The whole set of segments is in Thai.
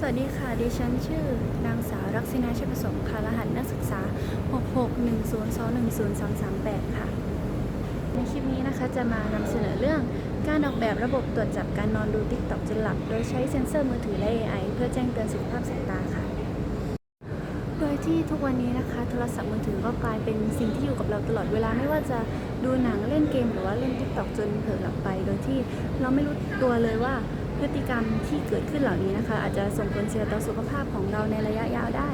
สวัสดีค่ะ ดิฉันชื่อนางสาวรักษินาชัยประสงค์ค่ะ รหัสนักศึกษา 661021338 ค่ะ ในคลิปนี้นะคะจะมานำเสนอเรื่องการออกแบบระบบตรวจจับการนอนดู TikTok จนหลับ โดยใช้เซ็นเซอร์มือถือและ AI เพื่อแจ้งเตือนสุขภาพสายตาค่ะ โดยที่ทุกวันนี้นะคะ โทรศัพท์มือถือก็กลายเป็นสิ่งที่อยู่กับเราตลอดเวลาไม่ว่าจะดูหนังเล่นเกม หรือว่าเล่น TikTok จนเผลอหลับไป โดยที่เราไม่รู้ตัวเลยว่า พฤติกรรมที่เกิดขึ้นเหล่านี้นะคะ อาจจะส่งผลเสียต่อสุขภาพของเราในระยะยาวได้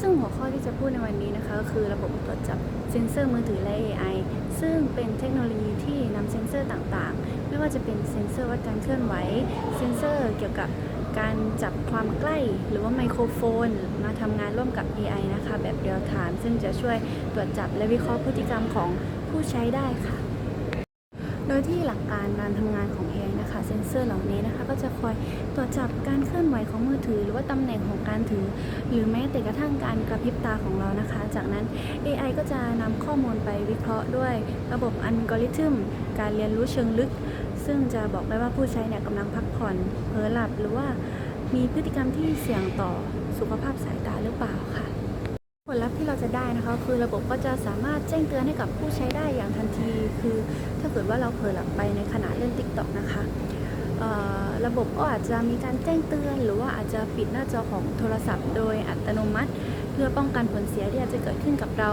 ซึ่งหัวข้อที่จะพูดในวันนี้นะคะ ก็คือระบบตรวจจับเซ็นเซอร์มือถือและ AI ซึ่งเป็นเทคโนโลยีที่นำเซ็นเซอร์ต่างๆ ไม่ว่าจะเป็นเซ็นเซอร์วัดการเคลื่อนไหว เซ็นเซอร์เกี่ยวกับการจับความใกล้หรือว่าไมโครโฟน มาทำงานร่วมกับ AI นะคะ แบบเรียลไทม์ซึ่งจะช่วยตรวจจับและวิเคราะห์พฤติกรรมของผู้ใช้ได้ค่ะ ดยที่หลักการการทำงานของ AI นะคะ เซ็นเซอร์เหล่านี้นะคะ ก็จะคอยตรวจจับการเคลื่อนไหวของมือถือ หรือว่าตำแหน่งของการถือ หรือแม้แต่กระทั่งการกระพริบตาของเรานะคะ จากนั้น AI ก็จะนำข้อมูลไปวิเคราะห์ด้วยระบบอัลกอริทึมการเรียนรู้เชิงลึก ซึ่งจะบอกได้ว่าผู้ใช้เนี่ยกำลังพักผ่อนเผลอหลับ หรือว่ามีพฤติกรรมที่เสี่ยงต่อสุขภาพสายตาหรือเปล่าค่ะ ผลลัพธ์ที่เราจะได้นะคะคือระบบก็จะสามารถแจ้งเตือนให้กับผู้ใช้ได้อย่างทันที คือถ้าเกิดว่าเราเผลอหลับไปในขณะเล่น TikTok นะคะระบบก็อาจจะมีการแจ้งเตือน หรือว่าอาจจะปิดหน้าจอของโทรศัพท์ โดยอัตโนมัติ เพื่อป้องกันผลเสียที่อาจจะเกิดขึ้นกับเรา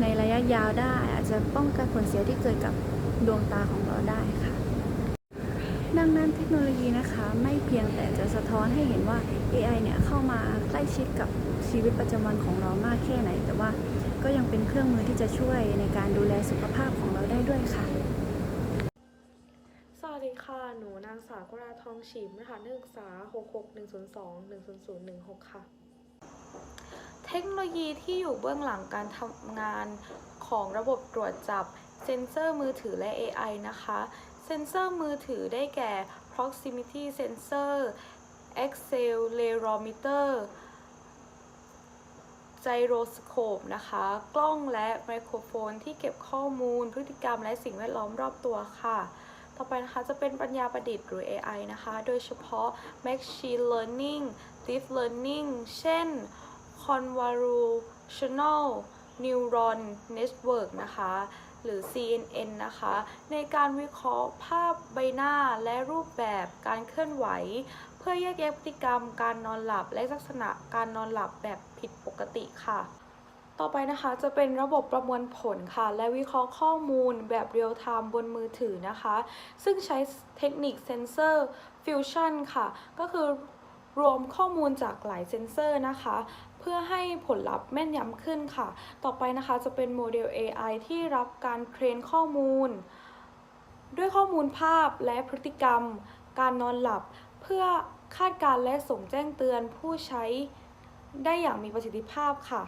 ในระยะยาวได้ อาจจะป้องกันผลเสียที่เกิดกับดวงตาของเราได้ค่ะ ดังนั้นเทคโนโลยีนะคะไม่เพียงแต่จะสะท้อนให้เห็นว่า AI เนี่ยเข้ามาใกล้ชิดกับชีวิตประจำวันของเรามากแค่ไหน แต่ว่าก็ยังเป็นเครื่องมือที่จะช่วยในการดูแลสุขภาพของเราได้ด้วยค่ะ สวัสดีค่ะ หนูนางสาวกราทองฉิมรหัสนักศึกษา 66102-10016 ค่ะ เทคโนโลยีที่อยู่เบื้องหลังการทำงานของระบบตรวจจับเซ็นเซอร์มือถือและ AI นะคะ เซนเซอร์มือถือได้แก่ proximity sensor accelerometer gyroscope นะคะ กล้องและไมโครโฟนที่เก็บข้อมูล พฤติกรรมและสิ่งแวดล้อมรอบตัวค่ะ ต่อไปนะคะจะเป็นปัญญาประดิษฐ์หรือ AI นะคะ โดยเฉพาะ Machine Learning Deep Learning เช่น Convolutional Neural Network นะคะ หรือ CNN นะคะ ในการวิเคราะห์ภาพใบหน้าและรูปแบบการเคลื่อนไหว เพื่อแยกแยะพฤติกรรมการนอนหลับและลักษณะการนอนหลับแบบผิดปกติค่ะต่อไปนะคะจะเป็นระบบประมวลผลค่ะ และวิเคราะห์ข้อมูลแบบเรียลไทม์บนมือถือนะคะ ซึ่งใช้เทคนิคเซนเซอร์ฟิวชันค่ะ ก็คือรวมข้อมูลจากหลายเซนเซอร์นะคะ พื่อให้ผลลัพธ์แม่นยำขึ้นค่ะ ต่อไปนะคะจะเป็นโมเดล AI ที่รับการเทรนข้อมูล ด้วยข้อมูลภาพและพฤติกรรม การนอนหลับ เพื่อคาดการณ์และส่งแจ้งเตือนผู้ใช้ได้อย่างมีประสิทธิภาพค่ะ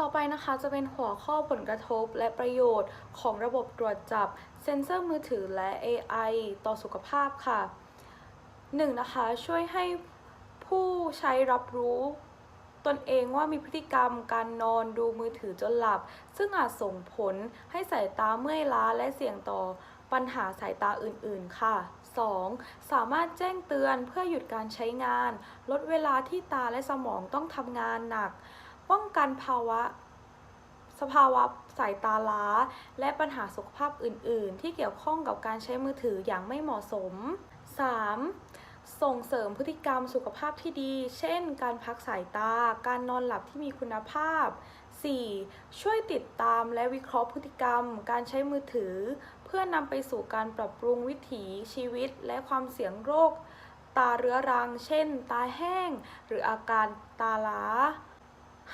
ต่อไปนะคะจะเป็นหัวข้อผลกระทบและประโยชน์ของระบบตรวจจับ เซ็นเซอร์มือถือและ AI ต่อสุขภาพค่ะ 1. นะคะช่วยให้ผู้ใช้รับรู้ ตนเองว่ามีพฤติกรรมการนอนดูมือถือจนหลับ ซึ่งอาจส่งผลให้สายตาเมื่อยล้าและเสี่ยงต่อปัญหาสายตาอื่นๆ ค่ะ 2. สามารถแจ้งเตือนเพื่อหยุดการใช้งาน ลดเวลาที่ตาและสมองต้องทำงานหนัก ป้องกันภาวะ สภาวะสายตาล้า และปัญหาสุขภาพอื่น ๆ ที่เกี่ยวข้องกับการใช้มือถืออย่างไม่เหมาะสม 3. ส่งเสริมพฤติกรรมสุขภาพที่ดี เช่น การพักสายตา การนอนหลับที่มีคุณภาพ 4. ช่วยติดตามและวิเคราะห์พฤติกรรม การใช้มือถือ เพื่อนำไปสู่การปรับปรุงวิถีชีวิต และความเสี่ยงโรค ตาเรื้อรัง เช่น ตาแห้ง หรืออาการตาล้า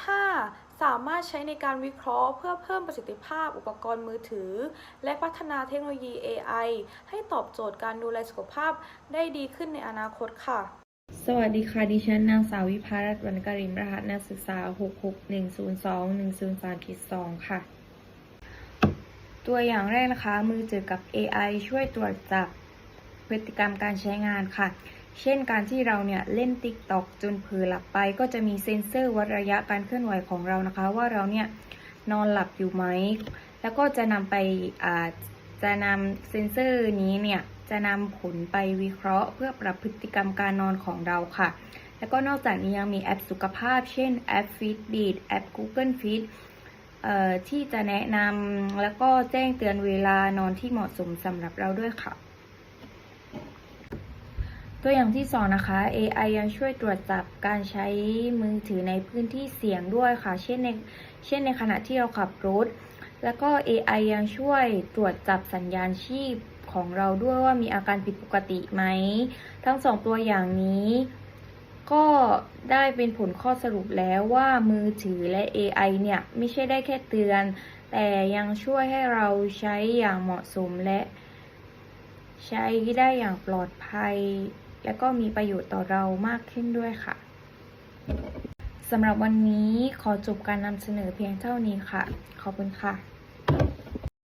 5. สามารถใช้ในการวิเคราะห์ เพื่อเพิ่มประสิทธิภาพอุปกรณ์มือถือ และพัฒนาเทคโนโลยี AI ให้ตอบโจทย์การดูแลสุขภาพได้ดีขึ้นในอนาคตค่ะ สวัสดีค่ะ ดิฉันนางสาววิภารัตน์วรรณกริมรหัสนักศึกษา 66102-103-2 ค่ะ ตัวอย่างแรกนะคะ มือถือกับ AI ช่วยตรวจจับพฤติกรรมการใช้งานค่ะ เช่นการที่เราเนี่ยเล่น TikTok จนเผลอหลับไป ก็จะมีเซ็นเซอร์วัดระยะการเคลื่อนไหวของเรานะคะ ว่าเราเนี่ยนอนหลับอยู่ไหม แล้วก็จะนำไปอ่าจะนำเซ็นเซอร์นี้เนี่ยจะนำผลไปวิเคราะห์ เพื่อปรับพฤติกรรมการนอนของเราค่ะ แล้วก็นอกจากนี้ยังมีแอปสุขภาพ เช่นแอป Fitbit แอป Google Fit เอ่อที่จะแนะนำแล้วก็แจ้งเตือนเวลานอนที่เหมาะสมสำหรับเราด้วยค่ะ ตัวอย่างที่สองนะคะ AI ยังช่วยตรวจจับการใช้มือถือในพื้นที่เสี่ยงด้วยค่ะ เช่นในเช่นในขณะที่เราขับรถ แล้วก็ AI ยังช่วยตรวจจับสัญญาณชีพของเราด้วยว่ามีอาการผิดปกติไหม ทั้งสองตัวอย่างนี้ก็ได้เป็นผลข้อสรุปแล้วว่ามือถือและ AI เนี่ย ไม่ใช่ได้แค่เตือน แต่ยังช่วยให้เราใช้อย่างเหมาะสมและ ใช้ได้อย่างปลอดภัย และก็มีประโยชน์ต่อเรามากขึ้นด้วยค่ะสำหรับวันนี้ขอจบการนำเสนอเพียงเท่านี้ค่ะ ขอบคุณค่ะ